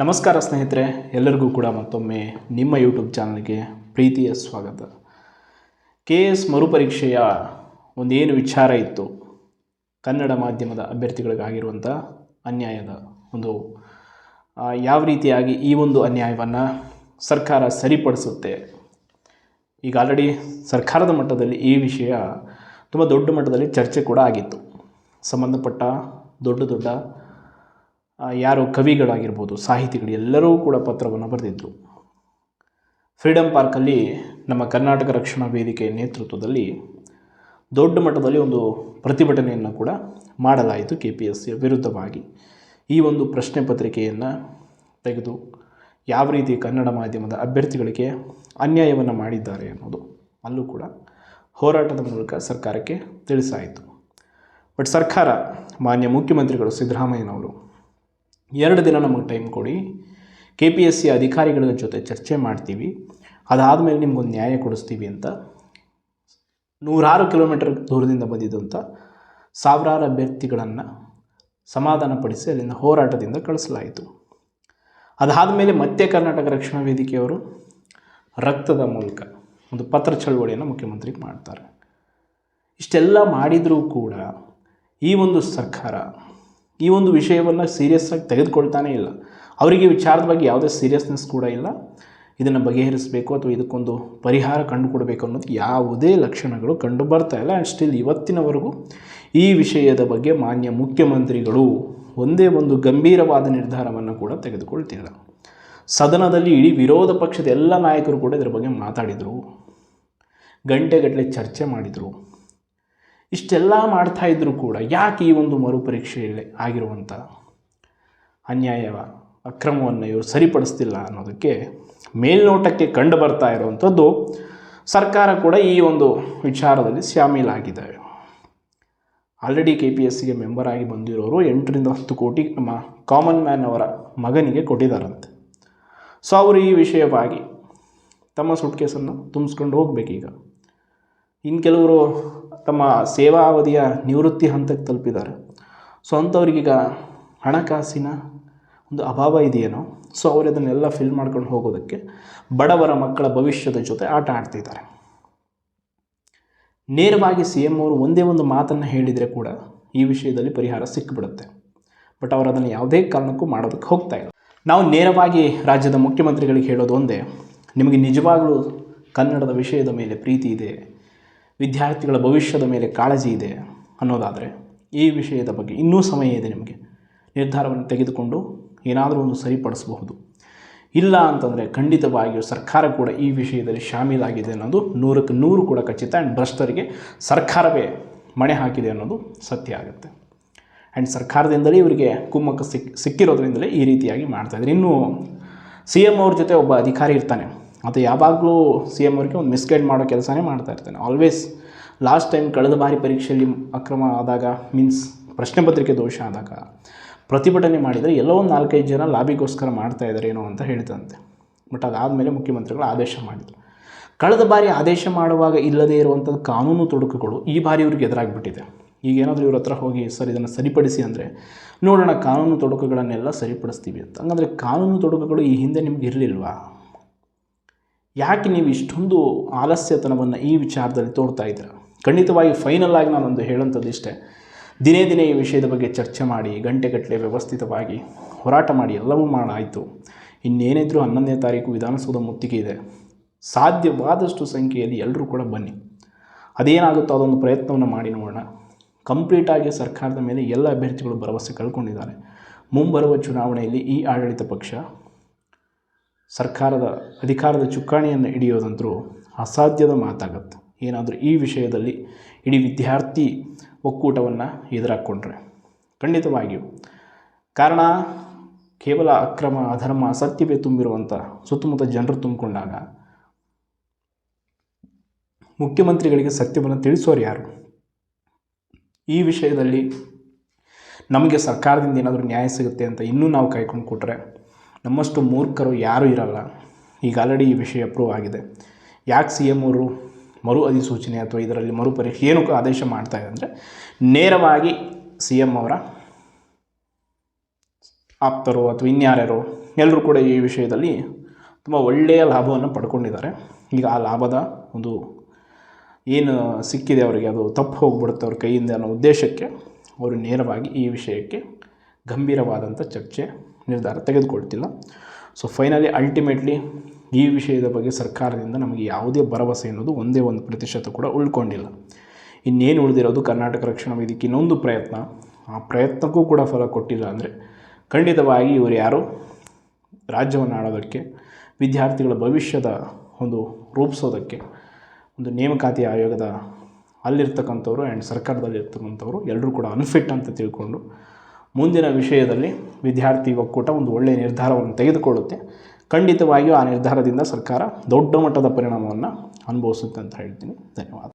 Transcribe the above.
ನಮಸ್ಕಾರ ಸ್ನೇಹಿತರೆ, ಎಲ್ಲರಿಗೂ ಕೂಡ ಮತ್ತೊಮ್ಮೆ ನಿಮ್ಮ ಯೂಟ್ಯೂಬ್ ಚಾನಲ್ಗೆ ಪ್ರೀತಿಯ ಸ್ವಾಗತ. ಕೆ ಎಸ್ ಮರುಪರೀಕ್ಷೆಯ ಒಂದೇನು ವಿಚಾರ ಇತ್ತು? ಕನ್ನಡ ಮಾಧ್ಯಮದ ಅಭ್ಯರ್ಥಿಗಳಿಗಾಗಿರುವಂಥ ಅನ್ಯಾಯದ ಒಂದು ಯಾವ ರೀತಿಯಾಗಿ ಈ ಒಂದು ಅನ್ಯಾಯವನ್ನು ಸರ್ಕಾರ ಸರಿಪಡಿಸುತ್ತೆ? ಈಗ ಆಲ್ರೆಡಿ ಸರ್ಕಾರದ ಮಟ್ಟದಲ್ಲಿ ಈ ವಿಷಯ ತುಂಬ ದೊಡ್ಡ ಮಟ್ಟದಲ್ಲಿ ಚರ್ಚೆ ಕೂಡ ಆಗಿತ್ತು. ಸಂಬಂಧಪಟ್ಟ ದೊಡ್ಡ ದೊಡ್ಡ ಯಾರು ಕವಿಗಳಾಗಿರ್ಬೋದು, ಸಾಹಿತಿಗಳು ಎಲ್ಲರೂ ಕೂಡ ಪತ್ರವನ್ನು ಬರೆದಿದ್ದರು ಫ್ರೀಡಮ್ ಪಾರ್ಕಲ್ಲಿ ನಮ್ಮ ಕರ್ನಾಟಕ ರಕ್ಷಣಾ ವೇದಿಕೆ ನೇತೃತ್ವದಲ್ಲಿ ದೊಡ್ಡ ಮಟ್ಟದಲ್ಲಿ ಒಂದು ಪ್ರತಿಭಟನೆಯನ್ನು ಕೂಡ ಮಾಡಲಾಯಿತು ಕೆ ಪಿ ಎಸ್ ಸಿಯ ವಿರುದ್ಧವಾಗಿ. ಈ ಒಂದು ಪ್ರಶ್ನೆ ಪತ್ರಿಕೆಯನ್ನು ತೆಗೆದು ಯಾವ ರೀತಿ ಕನ್ನಡ ಮಾಧ್ಯಮದ ಅಭ್ಯರ್ಥಿಗಳಿಗೆ ಅನ್ಯಾಯವನ್ನು ಮಾಡಿದ್ದಾರೆ ಅನ್ನೋದು ಅಲ್ಲೂ ಕೂಡ ಹೋರಾಟದ ಮೂಲಕ ಸರ್ಕಾರಕ್ಕೆ ತಿಳಿಸಾಯಿತು. ಬಟ್ ಸರ್ಕಾರ ಮಾನ್ಯ ಮುಖ್ಯಮಂತ್ರಿಗಳು ಸಿದ್ದರಾಮಯ್ಯನವರು ಎರಡು ದಿನ ನಮಗೆ ಟೈಮ್ ಕೊಡಿ. ಕೆ ಪಿ ಎಸ್ ಸಿ ಅಧಿಕಾರಿಗಳ ಜೊತೆ ಚರ್ಚೆ ಮಾಡ್ತೀವಿ. ಅದಾದಮೇಲೆ ನಿಮ್ಗೊಂದು ನ್ಯಾಯ ಕೊಡಿಸ್ತೀವಿ ಅಂತ. ನೂರಾರು ಕಿಲೋಮೀಟರ್ ದೂರದಿಂದ ಬಂದಿದ್ದಂಥ ಸಾವಿರಾರು ಅಭ್ಯರ್ಥಿಗಳನ್ನು ಸಮಾಧಾನಪಡಿಸಿ ಅಲ್ಲಿಂದ ಹೋರಾಟದಿಂದ ಕಳಿಸಲಾಯಿತು. ಅದಾದಮೇಲೆ ಮತ್ತೆ ಕರ್ನಾಟಕ ರಕ್ಷಣಾ ವೇದಿಕೆಯವರು ರಕ್ತದ ಮೂಲಕ ಒಂದು ಪತ್ರ ಚಳವಳಿಯನ್ನು ಮುಖ್ಯಮಂತ್ರಿಗೆ ಮಾಡ್ತಾರೆ. ಇಷ್ಟೆಲ್ಲ ಮಾಡಿದರೂ ಕೂಡ ಈ ಒಂದು ಸರ್ಕಾರ ಈ ಒಂದು ವಿಷಯವನ್ನು ಸೀರಿಯಸ್ಸಾಗಿ ತೆಗೆದುಕೊಳ್ತಾನೇ ಇಲ್ಲ. ಅವರಿಗೆ ವಿಚಾರದ ಬಗ್ಗೆ ಯಾವುದೇ ಸೀರಿಯಸ್ನೆಸ್ ಕೂಡ ಇಲ್ಲ. ಇದನ್ನು ಬಗೆಹರಿಸಬೇಕು ಅಥವಾ ಇದಕ್ಕೊಂದು ಪರಿಹಾರ ಕಂಡುಕೊಡಬೇಕು ಅನ್ನೋದು ಯಾವುದೇ ಲಕ್ಷಣಗಳು ಕಂಡು ಬರ್ತಾ ಇಲ್ಲ. ಆ್ಯಂಡ್ ಸ್ಟಿಲ್ ಇವತ್ತಿನವರೆಗೂ ಈ ವಿಷಯದ ಬಗ್ಗೆ ಮಾನ್ಯ ಮುಖ್ಯಮಂತ್ರಿಗಳು ಒಂದೇ ಒಂದು ಗಂಭೀರವಾದ ನಿರ್ಧಾರವನ್ನು ಕೂಡ ತೆಗೆದುಕೊಳ್ತಿಲ್ಲ. ಸದನದಲ್ಲಿ ಇಡೀ ವಿರೋಧ ಪಕ್ಷದ ಎಲ್ಲ ನಾಯಕರು ಕೂಡ ಇದರ ಬಗ್ಗೆ ಮಾತಾಡಿದರು. ಗಂಟೆಗಟ್ಟಲೆ ಚರ್ಚೆ ಮಾಡಿದರು. ಇಷ್ಟೆಲ್ಲ ಮಾಡ್ತಾ ಇದ್ದರೂ ಕೂಡ ಯಾಕೆ ಈ ಒಂದು ಮರುಪರೀಕ್ಷೆಯಲ್ಲಿ ಆಗಿರುವಂಥ ಅನ್ಯಾಯವ, ಅಕ್ರಮವನ್ನು ಇವರು ಸರಿಪಡಿಸ್ತಿಲ್ಲ ಅನ್ನೋದಕ್ಕೆ ಮೇಲ್ನೋಟಕ್ಕೆ ಕಂಡು ಬರ್ತಾ ಇರುವಂಥದ್ದು ಸರ್ಕಾರ ಕೂಡ ಈ ಒಂದು ವಿಚಾರದಲ್ಲಿ ಶಾಮೀಲಾಗಿದ್ದಾವೆ ಆಲ್ರೆಡಿ ಕೆ ಪಿ ಎಸ್ ಸಿಗೆ ಮೆಂಬರ್ ಆಗಿ ಬಂದಿರೋರು ಎಂಟರಿಂದ ಹತ್ತು ಕೋಟಿ ನಮ್ಮ ಕಾಮನ್ ಮ್ಯಾನ್ ಅವರ ಮಗನಿಗೆ ಕೊಟ್ಟಿದ್ದಾರಂತೆ ಸೊ ಅವರು ಈ ವಿಷಯವಾಗಿ ತಮ್ಮ ಸುಟ್ಕೇಸನ್ನು ತುಂಬಿಸ್ಕೊಂಡು ಹೋಗಬೇಕೀಗ. ಇನ್ನು ಕೆಲವರು ತಮ್ಮ ಸೇವಾ ಅವಧಿಯ ನಿವೃತ್ತಿ ಹಂತಕ್ಕೆ ತಲುಪಿದ್ದಾರೆ. ಸೊ ಅಂಥವ್ರಿಗೀಗ ಹಣಕಾಸಿನ ಒಂದು ಅಭಾವ ಇದೆಯೇನೋ? ಸೊ ಅವರು ಅದನ್ನೆಲ್ಲ ಫಿಲ್ ಮಾಡ್ಕೊಂಡು ಹೋಗೋದಕ್ಕೆ ಬಡವರ ಮಕ್ಕಳ ಭವಿಷ್ಯದ ಜೊತೆ ಆಟ ಆಡ್ತಿದ್ದಾರೆ. ನೇರವಾಗಿ ಸಿ ಎಂ ಅವರು ಒಂದೇ ಒಂದು ಮಾತನ್ನು ಹೇಳಿದರೆ ಕೂಡ ಈ ವಿಷಯದಲ್ಲಿ ಪರಿಹಾರ ಸಿಕ್ಕಿಬಿಡುತ್ತೆ ಬಟ್ ಅವರು ಅದನ್ನು ಯಾವುದೇ ಕಾರಣಕ್ಕೂ ಮಾಡೋದಕ್ಕೆ ಹೋಗ್ತಾ ಇಲ್ಲ. ನಾವು ನೇರವಾಗಿ ರಾಜ್ಯದ ಮುಖ್ಯಮಂತ್ರಿಗಳಿಗೆ ಹೇಳೋದು ಒಂದೇ, ನಿಮಗೆ ನಿಜವಾಗಲೂ ಕನ್ನಡದ ವಿಷಯದ ಮೇಲೆ ಪ್ರೀತಿ ಇದೆ ವಿದ್ಯಾರ್ಥಿಗಳ ಭವಿಷ್ಯದ ಮೇಲೆ ಕಾಳಜಿ ಇದೆ ಅನ್ನೋದಾದರೆ ಈ ವಿಷಯದ ಬಗ್ಗೆ ಇನ್ನೂ ಸಮಯ ಇದೆ ನಿಮಗೆ. ನಿರ್ಧಾರವನ್ನು ತೆಗೆದುಕೊಂಡು ಏನಾದರೂ ಒಂದು ಸರಿಪಡಿಸಬಹುದು. ಇಲ್ಲ ಅಂತಂದರೆ ಖಂಡಿತವಾಗಿಯೂ ಸರ್ಕಾರ ಕೂಡ ಈ ವಿಷಯದಲ್ಲಿ ಶಾಮೀಲಾಗಿದೆ ಅನ್ನೋದು ನೂರಕ್ಕೆ ನೂರು ಕೂಡ ಖಚಿತ ಆ್ಯಂಡ್ ಭ್ರಷ್ಟರಿಗೆ ಸರ್ಕಾರವೇ ಮಣೆ ಹಾಕಿದೆ ಅನ್ನೋದು ಸತ್ಯ ಆಗುತ್ತೆ. ಆ್ಯಂಡ್ ಸರ್ಕಾರದಿಂದಲೇ ಇವರಿಗೆ ಕುಮ್ಮಕ್ಕ ಸಿಕ್, ಸಿಕ್ಕಿರೋದ್ರಿಂದಲೇ ಈ ರೀತಿಯಾಗಿ ಮಾಡ್ತಾಯಿದ್ದಾರೆ ಇನ್ನೂ ಸಿ ಎಂ ಅವ್ರ ಜೊತೆ ಒಬ್ಬ ಅಧಿಕಾರಿ ಇರ್ತಾನೆ. ಅದು ಯಾವಾಗಲೂ ಸಿ ಎಂ ಅವ್ರಿಗೆ ಒಂದು ಮಿಸ್ಗೈಡ್ ಮಾಡೋ ಕೆಲಸನೇ ಮಾಡ್ತಾ ಇರ್ತಾನೆ. ಆಲ್ವೇಸ್ ಲಾಸ್ಟ್ ಟೈಮ್ ಕಳೆದ ಬಾರಿ ಪರೀಕ್ಷೆಯಲ್ಲಿ ಅಕ್ರಮ ಆದಾಗ ಮೀನ್ಸ್ ಪ್ರಶ್ನೆ ಪತ್ರಿಕೆ ದೋಷ ಆದಾಗ ಪ್ರತಿಭಟನೆ ಮಾಡಿದರೆ ಎಲ್ಲೋ ಒಂದು ನಾಲ್ಕೈದು ಜನ ಲಾಬಿಗೋಸ್ಕರ ಮಾಡ್ತಾ ಇದ್ದಾರೆ ಏನೋ ಅಂತ ಹೇಳ್ತಂತೆ. ಬಟ್ ಅದಾದಮೇಲೆ ಮುಖ್ಯಮಂತ್ರಿಗಳು ಆದೇಶ ಮಾಡಿದರು. ಕಳೆದ ಬಾರಿ ಆದೇಶ ಮಾಡುವಾಗ ಇಲ್ಲದೇ ಇರುವಂಥದ್ದು ಕಾನೂನು ತೊಡಕುಗಳು ಈ ಬಾರಿ ಇವ್ರಿಗೆ ಎದುರಾಗಿಬಿಟ್ಟಿದೆ. ಈಗ ಏನಾದರೂ ಇವ್ರ ಹತ್ರ ಹೋಗಿ, ಸರ್, ಇದನ್ನು ಸರಿಪಡಿಸಿ ಅಂದರೆ ನೋಡೋಣ ಕಾನೂನು ತೊಡಕುಗಳನ್ನೆಲ್ಲ ಸರಿಪಡಿಸ್ತೀವಿ ಅಂತ. ಹಂಗಂದರೆ ಕಾನೂನು ತೊಡಕುಗಳು ಈ ಹಿಂದೆ ನಿಮ್ಗೆ ಇರಲಿಲ್ವಾ? ಯಾಕೆ ನೀವು ಇಷ್ಟೊಂದು ಆಲಸ್ಯತನವನ್ನು ಈ ವಿಚಾರದಲ್ಲಿ ತೋರ್ತಾ ಇದ್ದೀರಾ? ಖಂಡಿತವಾಗಿ ಫೈನಲ್ ಆಗಿ ನಾನೊಂದು ಹೇಳೋಂಥದ್ದು ಇಷ್ಟೇ. ದಿನೇ ದಿನೇ ಈ ವಿಷಯದ ಬಗ್ಗೆ ಚರ್ಚೆ ಮಾಡಿ, ಗಂಟೆಗಟ್ಟಲೆ ವ್ಯವಸ್ಥಿತವಾಗಿ ಹೋರಾಟ ಮಾಡಿ, ಎಲ್ಲವೂ ಮಾಡಾಯಿತು. ಇನ್ನೇನಿದ್ರೂ ಹನ್ನೊಂದನೇ ತಾರೀಕು ವಿಧಾನಸೌಧ ಮುತ್ತಿಗೆ ಇದೆ. ಸಾಧ್ಯವಾದಷ್ಟು ಸಂಖ್ಯೆಯಲ್ಲಿ ಎಲ್ಲರೂ ಕೂಡ ಬನ್ನಿ. ಅದೇನಾಗುತ್ತೋ ಅದೊಂದು ಪ್ರಯತ್ನವನ್ನು ಮಾಡಿ ನೋಡೋಣ. ಕಂಪ್ಲೀಟಾಗಿ ಸರ್ಕಾರದ ಮೇಲೆ ಎಲ್ಲ ಅಭ್ಯರ್ಥಿಗಳು ಭರವಸೆ ಕಳ್ಕೊಂಡಿದ್ದಾರೆ. ಮುಂಬರುವ ಚುನಾವಣೆಯಲ್ಲಿ ಈ ಆಡಳಿತ ಪಕ್ಷ ಸರ್ಕಾರದ ಅಧಿಕಾರದ ಚುಕ್ಕಾಣಿಯನ್ನು ಹಿಡಿಯೋದಂತರೂ ಅಸಾಧ್ಯದ ಮಾತಾಗತ್ತೆ. ಏನಾದರೂ ಈ ವಿಷಯದಲ್ಲಿ ಇಡೀ ವಿದ್ಯಾರ್ಥಿ ಒಕ್ಕೂಟವನ್ನು ಎದುರಾಕ್ಕೊಂಡ್ರೆ ಖಂಡಿತವಾಗಿಯೂ. ಕಾರಣ, ಕೇವಲ ಅಕ್ರಮ ಅಧರ್ಮ, ಅಸತ್ಯವೇ ತುಂಬಿರುವಂಥ ಸುತ್ತಮುತ್ತ ಜನರು ತುಂಬಿಕೊಂಡಾಗ ಮುಖ್ಯಮಂತ್ರಿಗಳಿಗೆ ಸತ್ಯವನ್ನು ತಿಳಿಸೋರು ಯಾರು? ಈ ವಿಷಯದಲ್ಲಿ ನಮಗೆ ಸರ್ಕಾರದಿಂದ ಏನಾದರೂ ನ್ಯಾಯ ಸಿಗುತ್ತೆ ಅಂತ ಇನ್ನೂ ನಾವು ಕಾಯ್ಕೊಂಡು ಕೊಟ್ಟರೆ ನಮ್ಮಷ್ಟು ಮೂರ್ಖರು ಯಾರೂ ಇರಲ್ಲ. ಈಗ ಆಲ್ರೆಡಿ ಈ ವಿಷಯ ಅಪ್ರೂವ್ ಆಗಿದೆ. ಯಾಕೆ ಸಿ ಎಂ ಅವರು ಮರು ಅಧಿಸೂಚನೆ ಅಥವಾ ಇದರಲ್ಲಿ ಮರು ಪರೀಕ್ಷೆ ಏನು ಆದೇಶ ಮಾಡ್ತಾ ಇದೆ ಅಂದರೆ ನೇರವಾಗಿ ಸಿ ಎಂ ಅವರ ಆಪ್ತರು ಅಥವಾ ಇನ್ಯಾರ್ಯಾರು ಎಲ್ಲರೂ ಕೂಡ ಈ ವಿಷಯದಲ್ಲಿ ತುಂಬ ಒಳ್ಳೆಯ ಲಾಭವನ್ನು ಪಡ್ಕೊಂಡಿದ್ದಾರೆ. ಈಗ ಆ ಲಾಭದ ಒಂದು ಏನು ಸಿಕ್ಕಿದೆ ಅವರಿಗೆ, ಅದು ತಪ್ಪು ಹೋಗ್ಬಿಡುತ್ತೆ ಅವ್ರ ಕೈಯಿಂದ ಅನ್ನೋ ಉದ್ದೇಶಕ್ಕೆ ಅವರು ನೇರವಾಗಿ ಈ ವಿಷಯಕ್ಕೆ ಗಂಭೀರವಾದಂಥ ಚರ್ಚೆ ನಿರ್ಧಾರ ತೆಗೆದುಕೊಳ್ತಿಲ್ಲ. ಸೊ ಫೈನಲಿ ಅಲ್ಟಿಮೇಟ್ಲಿ ಈ ವಿಷಯದ ಬಗ್ಗೆ ಸರ್ಕಾರದಿಂದ ನಮಗೆ ಯಾವುದೇ ಭರವಸೆ ಅನ್ನೋದು ಒಂದೇ ಒಂದು ಪ್ರತಿಶತ ಕೂಡ ಉಳ್ಕೊಂಡಿಲ್ಲ. ಇನ್ನೇನು ಉಳಿದಿರೋದು ಕರ್ನಾಟಕ ರಕ್ಷಣಾ ವೇದಿಕೆ ಇನ್ನೊಂದು ಪ್ರಯತ್ನ. ಆ ಪ್ರಯತ್ನಕ್ಕೂ ಕೂಡ ಫಲ ಕೊಟ್ಟಿಲ್ಲ ಅಂದರೆ ಖಂಡಿತವಾಗಿ ಇವರು ಯಾರು? ರಾಜ್ಯವನ್ನು ಆಳೋದಕ್ಕೆ, ವಿದ್ಯಾರ್ಥಿಗಳ ಭವಿಷ್ಯದ ಒಂದು ರೂಪಿಸೋದಕ್ಕೆ, ಒಂದು ನೇಮಕಾತಿ ಆಯೋಗದ ಅಲ್ಲಿರ್ತಕ್ಕಂಥವ್ರು ಆ್ಯಂಡ್ ಸರ್ಕಾರದಲ್ಲಿರ್ತಕ್ಕಂಥವ್ರು ಎಲ್ಲರೂ ಕೂಡ ಅನ್ಫಿಟ್ ಅಂತ ತಿಳ್ಕೊಂಡು ಮುಂದಿನ ವಿಷಯದಲ್ಲಿ ವಿದ್ಯಾರ್ಥಿ ಒಕ್ಕೂಟ ಒಂದು ಒಳ್ಳೆಯ ನಿರ್ಧಾರವನ್ನು ತೆಗೆದುಕೊಳ್ಳುತ್ತೆ. ಖಂಡಿತವಾಗಿಯೂ ಆ ನಿರ್ಧಾರದಿಂದ ಸರ್ಕಾರ ದೊಡ್ಡ ಮಟ್ಟದ ಪರಿಣಾಮವನ್ನು ಅನುಭವಿಸುತ್ತೆ ಅಂತ ಹೇಳ್ತೀನಿ. ಧನ್ಯವಾದ.